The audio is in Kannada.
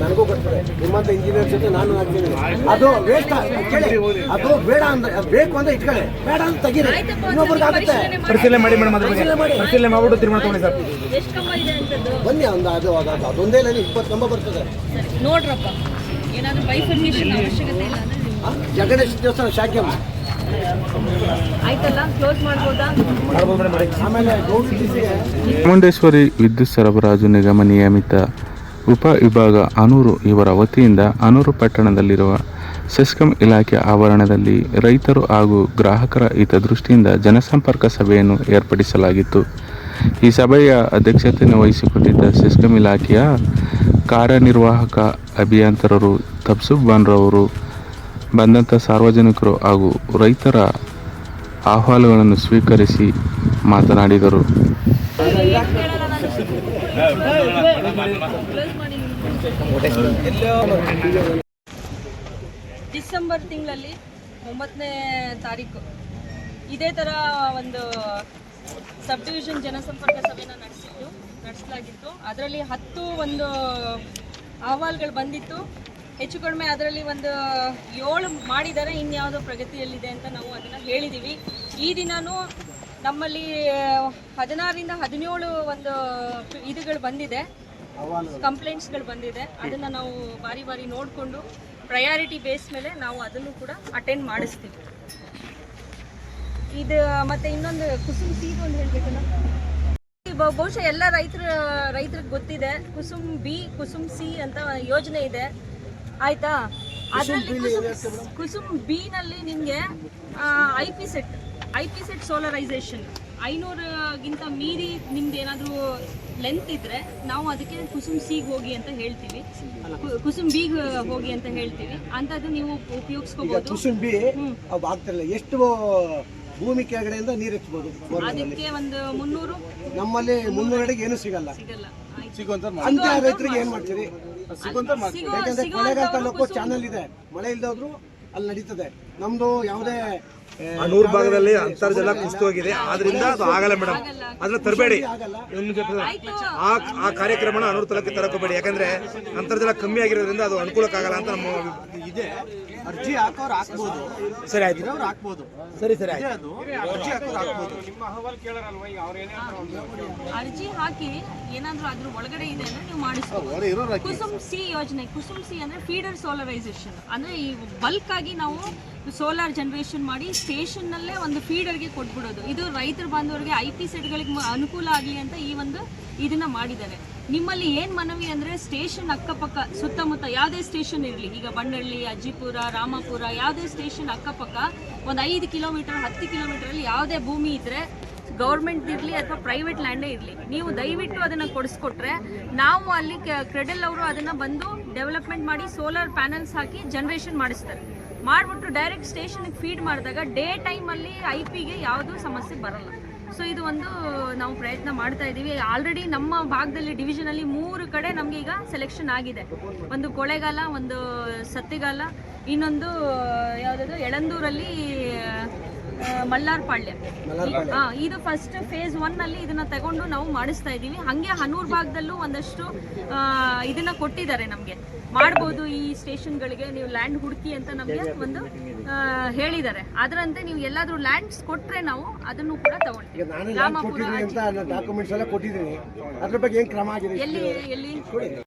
ನನಗೂ ಬರ್ತದೆ ನಿಮ್ಮಂತ ಇಂಜಿನಿಯರ್ ಜೊತೆ ನಾನು ಹಾಕ್ತೀನಿ ಅದು ವೇಸ್ಟ್ ಕೇಳಿ. ಅದು ಬೇಡ ಅಂದ್ರೆ ಅದು ಬೇಕು ಅಂದ್ರೆ ಇಟ್ಕೊಳ್ಳಿ. ಬೇಡ ಅಂತ ತೆಗೀರಿ. ಇನ್ನೊಬ್ರಿಗೆ ಆಗುತ್ತೆ. ಪರಿಶೀಲನೆ ಮಾಡಿ. ಮೇಡಮ್ ಅದ್ರ ಬಗ್ಗೆ. ಪರಿಶೀಲನೆ ಮಾಡಿ. ಪರಿಶೀಲನೆ ಮಾಡ್ಬಿಟ್ಟು ತೀರ್ಮಾನ ಸರ್. ಎಷ್ಟು ಕಂಬ ಇದೆ ಅಂತದ್ದು? ಬನ್ನಿ ಒಂದು ಅದು ಅದು ಅದು- ಅದೊಂದೇ ಲೈನ್ ಇಪ್ಪತ್ತು ಕಂಬ ಬರ್ತದೆ. ಸರಿ ನೋಡ್ರಪ್ಪ. ಏನಾದ್ರು ಬೈಫರ್ಮೇಷನ್ ಅವಶ್ಯಕತೆ ಇಲ್ಲ ಅಂದ್ರೆ ಜಗದೀಶ್ ದೇವಸ್ಥಾನ ಶಾಖೆ. ಚಾಮುಂಡೇಶ್ವರಿ ವಿದ್ಯುತ್ ಸರಬರಾಜು ನಿಗಮ ನಿಯಮಿತ ಉಪ ವಿಭಾಗ ಅನೂರು ಇವರ ವತಿಯಿಂದ ಅನೂರು ಪಟ್ಟಣದಲ್ಲಿರುವ ಸೆಸ್ಕಂ ಇಲಾಖೆ ಆವರಣದಲ್ಲಿ ರೈತರು ಹಾಗೂ ಗ್ರಾಹಕರ ಹಿತದೃಷ್ಟಿಯಿಂದ ಜನಸಂಪರ್ಕ ಸಭೆಯನ್ನು ಏರ್ಪಡಿಸಲಾಗಿತ್ತು. ಈ ಸಭೆಯ ಅಧ್ಯಕ್ಷತೆಯನ್ನು ವಹಿಸಿಕೊಂಡಿದ್ದ ಸೆಸ್ಕಂ ಇಲಾಖೆಯ ಕಾರ್ಯನಿರ್ವಾಹಕ ಅಭಿಯಂತರರು ತಬ್ಸುಬ್ ಬಾನ್ರವರು ಬಂದಂಥ ಸಾರ್ವಜನಿಕರು ಹಾಗೂ ರೈತರ ಅಹವಾಲುಗಳನ್ನು ಸ್ವೀಕರಿಸಿ ಮಾತನಾಡಿದರು. ಡಿಸೆಂಬರ್ ತಿಂಗಳಲ್ಲಿ ಒಂಬತ್ತನೇ ತಾರೀಕು. ಇದೇ ಥರ ಒಂದು ಸಬ್ ಡಿವಿಷನ್ ಜನಸಂಪರ್ಕ ಸಭೆನ ನಡೆಸಿತ್ತು ನಡೆಸಲಾಗಿತ್ತು. ಅದರಲ್ಲಿ ಹತ್ತು ಒಂದು ಅಹವಾಲುಗಳು ಬಂದಿತ್ತು. ಹೆಚ್ಚು ಕಡಿಮೆ ಅದರಲ್ಲಿ ಒಂದು ಏಳು ಮಾಡಿದ್ದಾರೆ ಇನ್ಯಾವುದೋ ಪ್ರಗತಿಯಲ್ಲಿದೆ ಅಂತ ನಾವು ಅದನ್ನು ಹೇಳಿದ್ದೀವಿ. ಈ ದಿನವೂ ನಮ್ಮಲ್ಲಿ ಹದಿನಾರರಿಂದ ಹದಿನೇಳು ಒಂದು ಇದುಗಳು ಬಂದಿದೆ. ಕಂಪ್ಲೇಂಟ್ಸ್ಗಳು ಬಂದಿದೆ. ಅದನ್ನು ನಾವು ಬಾರಿ ಬಾರಿ ನೋಡಿಕೊಂಡು ಪ್ರಯಾರಿಟಿ ಬೇಸ್ ಮೇಲೆ ನಾವು ಅದನ್ನು ಕೂಡ ಅಟೆಂಡ್ ಮಾಡಿಸ್ತೀವಿ. ಇದು, ಮತ್ತೆ ಇನ್ನೊಂದು ಕುಸುಮ್ ಸೀದು ಒಂದು ಹೇಳ್ಬೇಕಲ್ಲ? ಬಹುಶಃ ಎಲ್ಲ ರೈತರ, ರೈತರಿಗೆ ಗೊತ್ತಿದೆ. ಕುಸುಮ್ ಬಿ, ಕುಸುಮ್ ಸಿ ಅಂತ ಯೋಜನೆ ಇದೆ. ಆಯ್ತಾ? ಅದರಲ್ಲಿ ಕುಸುಮ್ ಕುಸುಮ್ ಬಿ ನಲ್ಲಿ ನಿಮಗೆ I P set I P set solarisation. ಐನೂರಗಿಂತ ಮೀರಿ ನಿಮ್ದು ಏನಾದರೂ ಲೆಂತ್ ಇದ್ರೆ ನಾವು ಅದಕ್ಕೆ ಕುಸುಮ್ ಸಿಗೆ ಹೋಗಿ ಅಂತ ಹೇಳ್ತೀವಿ. ಕುಸುಮ್ ಬಿಗೆ ಹೋಗಿ ಅಂತ ಹೇಳ್ತೀವಿ. ಅಂಥದ್ದು ನೀವು ಉಪಯೋಗಿಸ್ಕೋಬಹುದು ಕುಸುಮ್ ಬಿ ಆಗ್ತಿರಲ್ಲ ಎಷ್ಟು ಭೂಮಿ ಕೆಳಗಡೆಯಿಂದ ನೀರು ಹಚ್ಚಬಹುದು ಅದಕ್ಕೆ ಒಂದು ಮುನ್ನೂರು. ನಮ್ಮಲ್ಲಿ ಮುನ್ನೂರಡಿಗೆ ಏನು ಸಿಗಲ್ಲ. ಸಿಗಲ್ಲ. ಆಯ್ತು. ಅಂತ ರೈತರಿಗೆ ಏನ್ ಮಾಡ್ತೀರಿ? ಸಿಗುವಂತ ಯಾಕಂದ್ರೆ ಕೊಳ್ಳೇಗಾಲ ತಾಲೂಕು ಚಾನಲ್ ಇದೆ. ಮಳೆ ಇಲ್ದಾದ್ರು ಅಲ್ಲಿ ನಡೀತದೆ. ನಮ್ದು ಯಾವುದೇ ಆ, ಆ ನೂರು ಭಾಗದಲ್ಲಿ ಅಂತರ್ಜಲ ಕುಸಿದು ಹೋಗಿದೆ ಆದ್ರಿಂದ ಅದು ಆಗಲ್ಲ ಮೇಡಮ್. ಅದನ್ನ ತರಬೇಡಿ. ಆ ಕಾರ್ಯಕ್ರಮ ಕಾರ್ಯಕ್ರಮನ ಅನೂರು ತಲಕ್ಕೆ ತರಕೋಬೇಡಿ. ಯಾಕಂದ್ರೆ ಅಂತರ್ಜಲ ಕಮ್ಮಿ ಆಗಿರೋದ್ರಿಂದ ಅದು ಅನುಕೂಲಕ್ಕಾಗಲ್ಲ ಅಂತ ನಮ್ಮ ಇದೆ. ಅರ್ಜಿ ಹಾಕೋರು ಹಾಕ್ಬೋದು. ಸರಿ ಆಯ್ತು. ಅವ್ರು ಹಾಕ್ಬೋದು. ಸರಿ ಸರಿ ಆಯ್ತು. ಅದು. ಅರ್ಜಿ ಹಾಕೋರು ಹಾಕ್ಬೋದು. ಅರ್ಜಿ ಹಾಕಿ ಏನಾದ್ರೂ ಅದ್ರ ಒಳಗಡೆ ಇದೆ ಅಂದ್ರೆ ನೀವು ಮಾಡಿಸ್ಕೋಬಹುದು ಕುಸುಮ್ ಸಿ ಯೋಜನೆ ಕುಸುಮ್ ಸಿ ಅಂದ್ರೆ ಫೀಡರ್ ಸೋಲರೈಸೇಷನ್ ಅಂದ್ರೆ ಈ ಬಲ್ಕ್ ಆಗಿ ನಾವು ಸೋಲಾರ್ ಜನರೇಷನ್ ಮಾಡಿ ಸ್ಟೇಷನ್ ನಲ್ಲೇ ಒಂದು ಫೀಡರ್ಗೆ ಕೊಟ್ಬಿಡೋದು. ಇದು ರೈತರ ಬಾಂಧವರಿಗೆ ಐ ಪಿ ಸೆಟ್ಗಳಿಗೆ ಅನುಕೂಲ ಆಗಲಿ ಅಂತ ಈ ಒಂದು ಇದನ್ನ ಮಾಡಿದ್ದಾರೆ. ನಿಮ್ಮಲ್ಲಿ ಏನು ಮನವಿ ಅಂದ್ರೆ ಸ್ಟೇಷನ್ ಅಕ್ಕಪಕ್ಕ, ಸುತ್ತಮುತ್ತ ಯಾವುದೇ ಸ್ಟೇಷನ್ ಇರಲಿ, ಈಗ ಬಂಡಳ್ಳಿ ಅಜ್ಜಿಪುರ, ರಾಮಾಪುರ, ಯಾವುದೇ ಸ್ಟೇಷನ್ ಅಕ್ಕಪಕ್ಕ ಒಂದು ಐದು ಕಿಲೋಮೀಟರ್, ಹತ್ತು ಕಿಲೋಮೀಟರ್ ಅಲ್ಲಿ ಯಾವುದೇ ಭೂಮಿ ಇದ್ರೆ ಗೌರ್ಮೆಂಟ್ ಇರಲಿ ಅಥವಾ ಪ್ರೈವೇಟ್ ಲ್ಯಾಂಡೇ ಇರಲಿ, ನೀವು ದಯವಿಟ್ಟು ಅದನ್ನು ಕೊಡಿಸ್ಕೊಟ್ರೆ ನಾವು ಅಲ್ಲಿ ಕ್ರೆಡಲ್ ಅವರು ಅದನ್ನು ಬಂದು ಡೆವಲಪ್ಮೆಂಟ್ ಮಾಡಿ ಸೋಲಾರ್ ಪ್ಯಾನಲ್ಸ್ ಹಾಕಿ ಜನರೇಷನ್ ಮಾಡಿಸ್ತಾರೆ. ಮಾಡಿಬಿಟ್ಟು ಡೈರೆಕ್ಟ್ ಸ್ಟೇಷನ್ಗೆ ಫೀಡ್ ಮಾಡಿದಾಗ ಡೇ ಟೈಮಲ್ಲಿ ಐ ಪಿಗೆ ಯಾವುದೂ ಸಮಸ್ಯೆ ಬರಲ್ಲ. ಸೊ ಇದು ಒಂದು ನಾವು ಪ್ರಯತ್ನ ಮಾಡ್ತಾ ಇದ್ದೀವಿ ಆಲ್ರೆಡಿ ನಮ್ಮ ಭಾಗದಲ್ಲಿ ಡಿವಿಷನಲ್ಲಿ ಮೂರು ಕಡೆ ನಮಗೆ ಈಗ ಸೆಲೆಕ್ಷನ್ ಆಗಿದೆ. ಒಂದು ಕೊಳೆಗಾಲ, ಒಂದು ಸತ್ತಿಗಾಲ, ಇನ್ನೊಂದು ಯಾವುದಾದ್ರು ಎಳಂದೂರಲ್ಲಿ ಮಲ್ಲಾರ್ಪಾಳ್ಯ. ಇದು ಫಸ್ಟ್ ಫೇಸ್ ಒನ್ ಅಲ್ಲಿ ಇದನ್ನ ತಗೊಂಡು ನಾವು ಮಾಡಿಸ್ತಾ ಇದೀವಿ ಹಂಗೆ ಹನೂರ್ ಭಾಗದಲ್ಲೂ ಒಂದಷ್ಟು ಆ, ಇದನ್ನ ಕೊಟ್ಟಿದ್ದಾರೆ ನಮ್ಗೆ. ಮಾಡ್ಬೋದು ಈ ಸ್ಟೇಷನ್ಗಳಿಗೆ ನೀವು ಲ್ಯಾಂಡ್ ಹುಡುಕಿ ಅಂತ ನಮ್ಗೆ ಒಂದು ಆ, ಹೇಳಿದ್ದಾರೆ. ಅದರಂತೆ ನೀವು ಎಲ್ಲಾದ್ರೂ ಲ್ಯಾಂಡ್ಸ್ ಕೊಟ್ರೆ ನಾವು ಅದನ್ನು ಕೂಡ ತಗೊಂಡಿದ್ದೀವಿ ರಾಮಪುರ ನಾನೇ ಲ್ಯಾಂಡ್ ಅಂತ ಡಾಕ್ಯುಮೆಂಟ್ಸ್ ಎಲ್ಲ ಕೊಟ್ಟಿದ್ದೀನಿ. ಅದ್ರ ಬಗ್ಗೆ ಏನ್ ಕ್ರಮ ಆಗಿದೆ? ಎಲ್ಲಿ ಎಲ್ಲಿ?